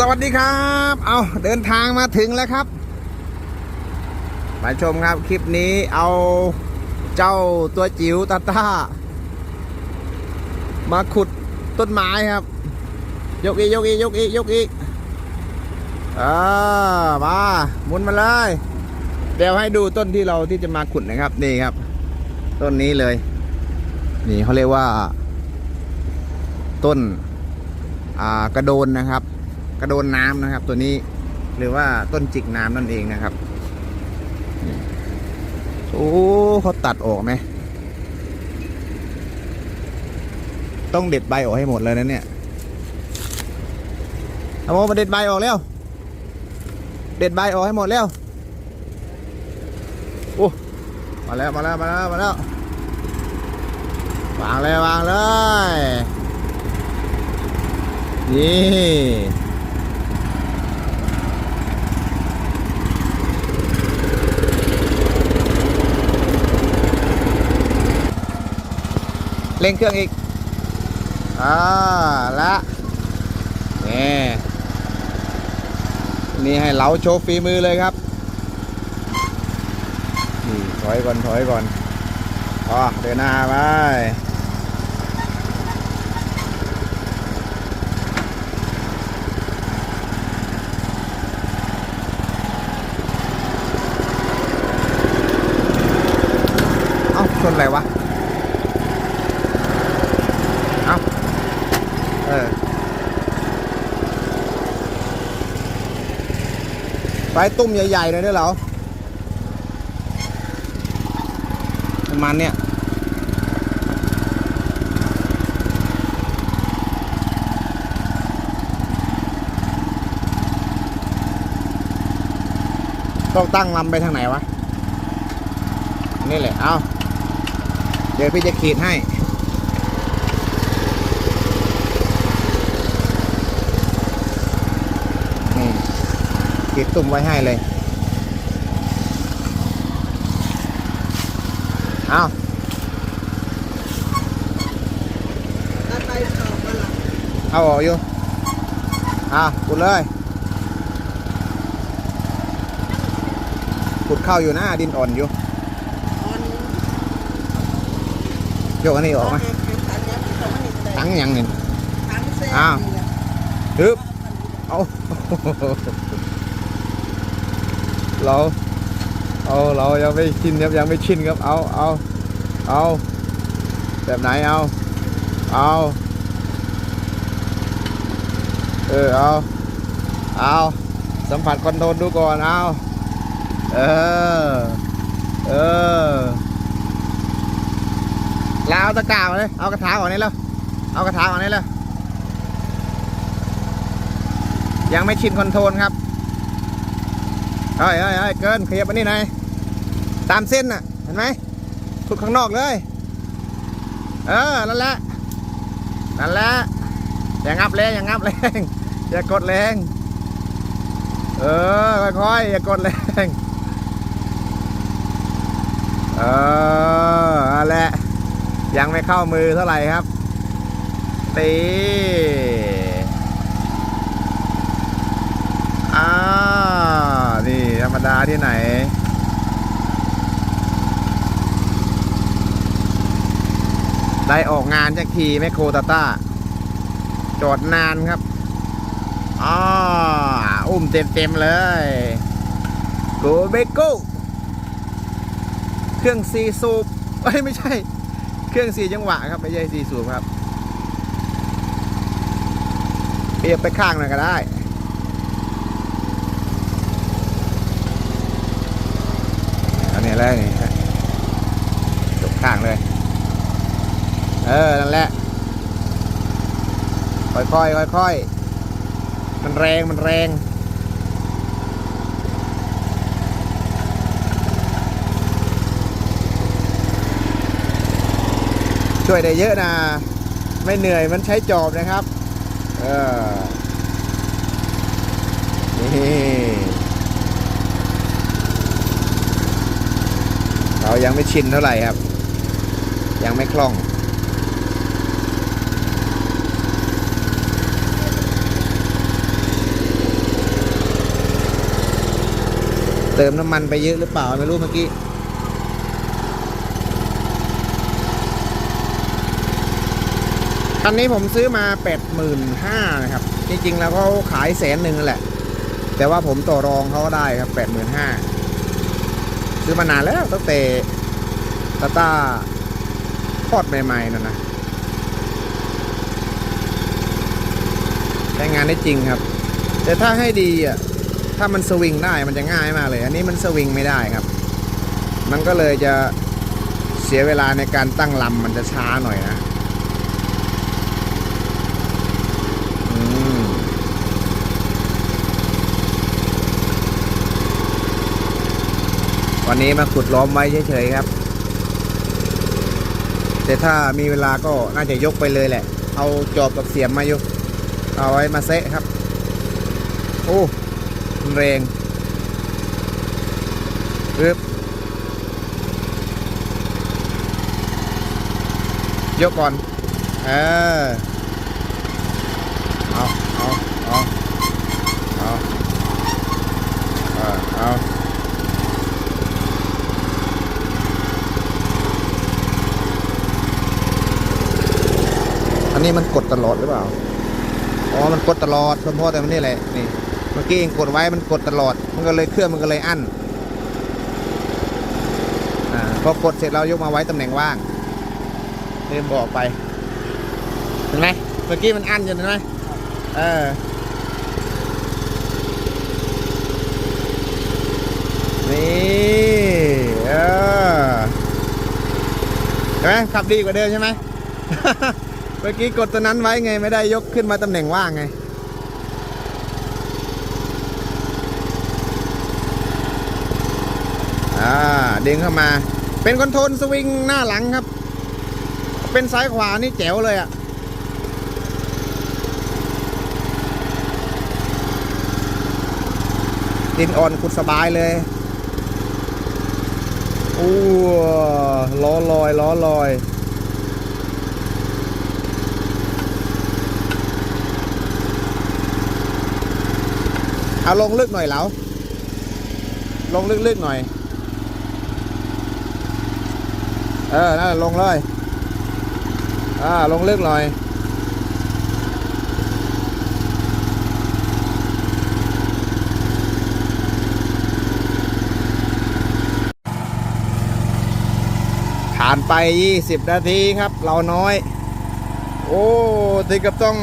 สวัสดีครับ เอาเดินทางมาถึงแล้วครับ มาชมครับคลิปนี้เอาเจ้าตัวจิ๋วตาต้า มาขุดต้นไม้ครับ ยกอีกยกอีกยกอีกยกอีกอ่ามาหมุนมาเลย เดี๋ยวให้ดูต้นที่เราที่จะมาขุดนะครับ นี่ครับ ต้นนี้เลย นี่เขาเรียกว่า ต้นกระโดนนะครับ กระโดนน้ำนะครับ ตัวนี้หรือว่าต้นจิกน้ำนั่นเองนะครับโอ้เขาตัดออกไหมต้องเด็ดใบออกให้หมดเลยนะเนี่ยเอาโมมาเด็ดใบออกแล้ว เด็ดใบออกให้หมดแล้วโอ้มาแล้วมาแล้วมาแล้วมาแล้ววางเลยวางเลยนี่ เร่งเครื่องอีกอ่าละนี่นี่ให้เราโชว์ฝีมือเลยครับนี่ถอยก่อนถอยก่อนอ๋อเดินหน้าไปเอ้าชนอะไรวะ เอ้า เออ ไฟตุ้มใหญ่ๆเลยด้วยเหรอประมาณเนี้ยต้องตั้งลำไปทางไหนวะ นี่แหละ เอา เดี๋ยวพี่จะขีดให้ นี่ ขีดตุ่มไว้ให้เลย เอาเอาออกอยู่เอาขุดเลยขุดเข้าอยู่นะดินอ่อนอยู่โยกอันนี้ออกไหมถัตั้งยังนี่งอ้าวฮึบเอา เราเอาเรายังไม่ชินครับยังไม่ชินครับเอาเอาเอาแบบไหนเอาเอาเออเอาเอาสัมผัสคอนโทรลดูก่อนเอาเออเออแล้วเอาตะกร้ามาเลยเอากระถางออกนี่แล้วเอากระถางออกนี่แล้วยังไม่ชินคอนโทรลครับ เฮ้ยเฮ้ยเฮ้ยเกินขยับมานี่หน่อยตามเส้นน่ะ เห็นไหมขุดข้างนอกเลย เออ นั่นแหละ นั่นแหละ อย่างงับแรงอย่างงับแรง อย่ากดแรง เออ ค่อยๆ อย่ากดแรง เออนั่นแหละ ยังไม่เข้ามือเท่าไหร่ครับ ตีอ่า ดาที่ไหน ได้ออกงานจากทีแมคโครตาต้า จอดนานครับอ่าอุ้มเต็มเต็มๆเลยโกเบโก้เครื่องซีสูบเอ้ยไม่ใช่ เครื่องสีจังหวะครับไม่ใช่สีสูบครับเอียบไปข้างหน่อยก็ได้ อันนี้ เลยจบข้างเลย เออ นั่นแหละ ค่อยๆค่อยๆมันแรงมันแรงช่วยได้เยอะนะ ไม่เหนื่อยมันใช้จอบนะครับ เออนี่ เรายังไม่ชินเท่าไหร่ครับ ยังไม่คล่อง เติมน้ำมันไปเยอะหรือเปล่าไม่รู้เมื่อกี้คันนี้ผมซื้อมา 85,000นะครับ จริงๆ แล้วเขาขายแสนหนึ่งแหละ แต่ว่าผมต่อรองเขาก็ได้ครับ 85,000 ซื้อมานานแล้วตั้งแต่ตาตาพอดใหม่ๆนั่นนะใช้งานได้จริงครับ แต่ถ้าให้ดีอะถ้ามันสวิงได้มันจะง่ายมากเลย อันนี้มันสวิงไม่ได้ครับ มันก็เลยจะเสียเวลาในการตั้งลำมันจะช้าหน่อยนะ วันนี้มาขุดล้อมไว้เฉยๆครับ แต่ถ้ามีเวลาก็น่าจะยกไปเลยแหละ เอาจอบกับเสียมมาอยู่เอาไว้มาเซะครับ โอ้แรงปึ๊บยกก่อน เออ เอาเอาเอาเอาเออเอา อันนี้มันกดตลอดหรือเปล่า อ๋อ มันกดตลอดเฉพาะแต่มันนี่แหละ นี่ เมื่อกี้เองกดไว้มันกดตลอด มันก็เลยเครื่องมันก็เลยอั้น อ่า พอกดเสร็จเรายกมาไว้ตำแหน่งว่างเริ่มบอกไป เห็นไหม เมื่อกี้มันอั้นอยู่เห็นไหมเออนี่เออเห็นไหมขับดีกว่าเดิมใช่ไหม เมื่อกี้กดตัวนั้นไว้ไงไม่ได้ยกขึ้นมาตำแหน่งว่างไง อ่าดึงเข้ามา เป็นคอนโทรลสวิงหน้าหลังครับ เป็นซ้ายขวานี่แจ๋วเลยอะ่ะดินอ่อนขุดสบายเลยอู้ล้อลอยล้อลอย เอาลงลึกหน่อยเหลาลงลึกๆหน่อย เออนั่นลงเลย อ่า ลงลึกหน่อย ผ่านไป 20 นาทีครับ เราน้อย โอ้ ถึงกับต้อง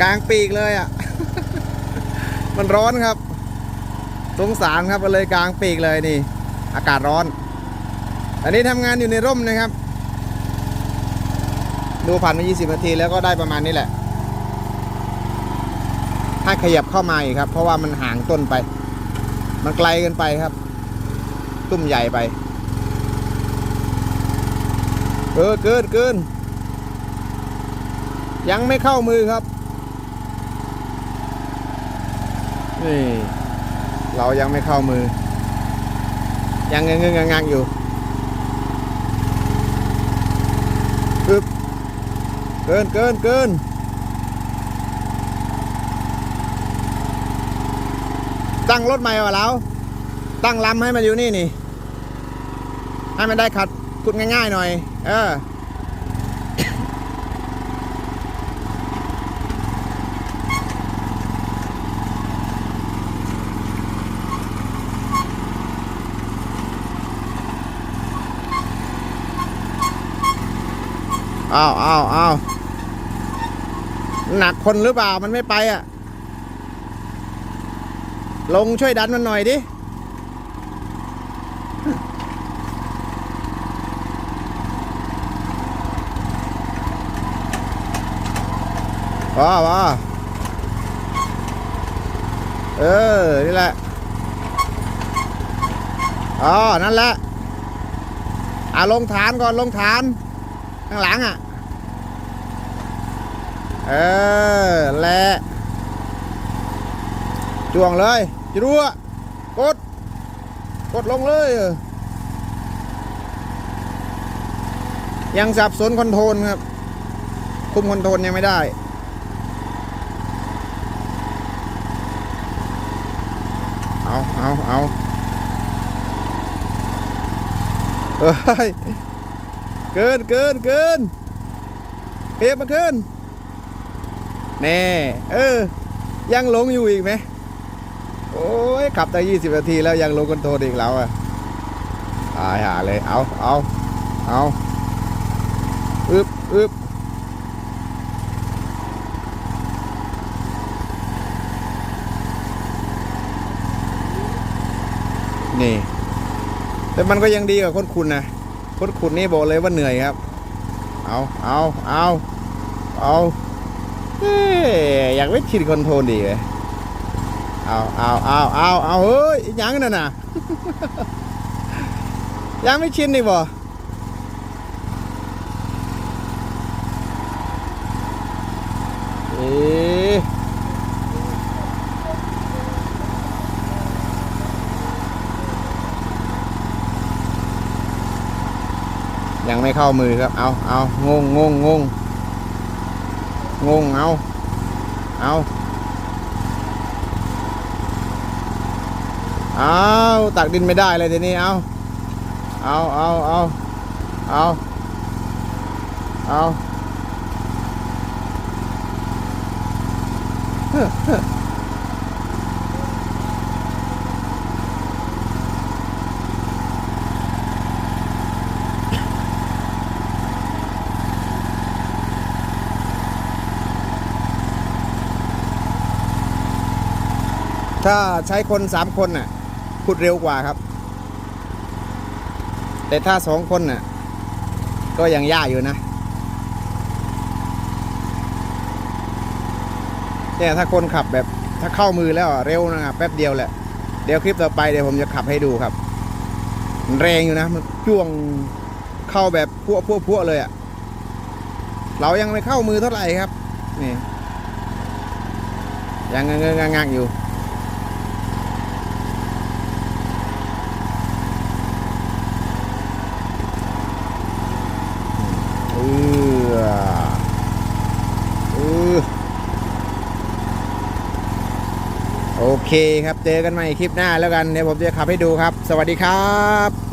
กลางปีกเลยอะ มันร้อนครับสงสารครับก็เลยกลางปีกเลยนี่ อากาศร้อน อันนี้ทำงานอยู่ในร่มนะครับ ดูผ่านมา20นาทีแล้วก็ได้ประมาณนี้แหละให้ขยับเข้ามาอีกครับ เพราะว่ามันห่างต้นไป มันไกลเกินไปครับ ตุ้มใหญ่ไปเออเกินเกินยังไม่เข้ามือครับ นี่ เรายังไม่เข้ามือ ยังเงงงงังๆอยู่ปึ๊บเกินเกินเกินตั้งรถใหม่วะเราตั้งลำให้มันอยู่นี่นี่ ให้มันได้ขัดขุดง่ายๆหน่อย เออ อ้าวอ้าวอ้าวหนักคนหรือเปล่ามันไม่ไปอะ ลงช่วยดันมันหน่อยดิ ว้าว้าเออ นี่แหละ อ๋อ นั่นแหละ อะลงฐานก่อนลงฐาน ข้างหลังอะ เออ และจ่วงเลยจะรู้กด กดลงเลย ยังสับสนคอนโทรลครับ คุมคอนโทรลยังไม่ได้เอาเอาเอาเฮ้ย เกินเกินเกินขยับมาขึ้นแน่เออ ยังหลงอยู่อีกไหมโอ้ยขับได้ยี่สิบนาทีแล้วยังลงคอนโทรลอีกแล้วอะตายหาเลย เอาเอาเอาอึบอึบนี่ แต่มันก็ยังดีกว่าคนคุณนะ คนคุณนี่บอกเลยว่าเหนื่อยครับ เอาเอาเอาเอาเอ้ยอยากไม่ชินคอนโทรลดีเลยเอาเอาเอาเอาเอาเฮ้ยยังนั่นน่ะยังไม่ชินอีกบ่เอ๊ ยังไม่เข้ามือครับ เอาเอางงงงงงงงเอาเอาเอาตักดินไม่ได้เลยทีนี้เอาเอาเอาเอาเอาเอา ถ้าใช้คนสามคนน่ะขุดเร็วกว่าครับ แต่ถ้าสองคนน่ะ ก็ยังยากอยู่นะเนี่ยถ้าคนขับแบบถ้าเข้ามือแล้วเร็วนะครับแป๊บเดียวแหละ เดี๋ยวคลิปต่อไปเดี๋ยวผมจะขับให้ดูครับแรงอยู่นะ มันจ้วงเข้าแบบพวพวพวเลยอะ่ะ เรายังไม่เข้ามือเท่าไหร่ครับ นี่ ยังเงงงักๆอยู่ เออเออโอ เคครับ เจอกันใหม่คลิปหน้าแล้วกัน เดี๋ยวผมจะขับให้ดูครับ สวัสดีครับ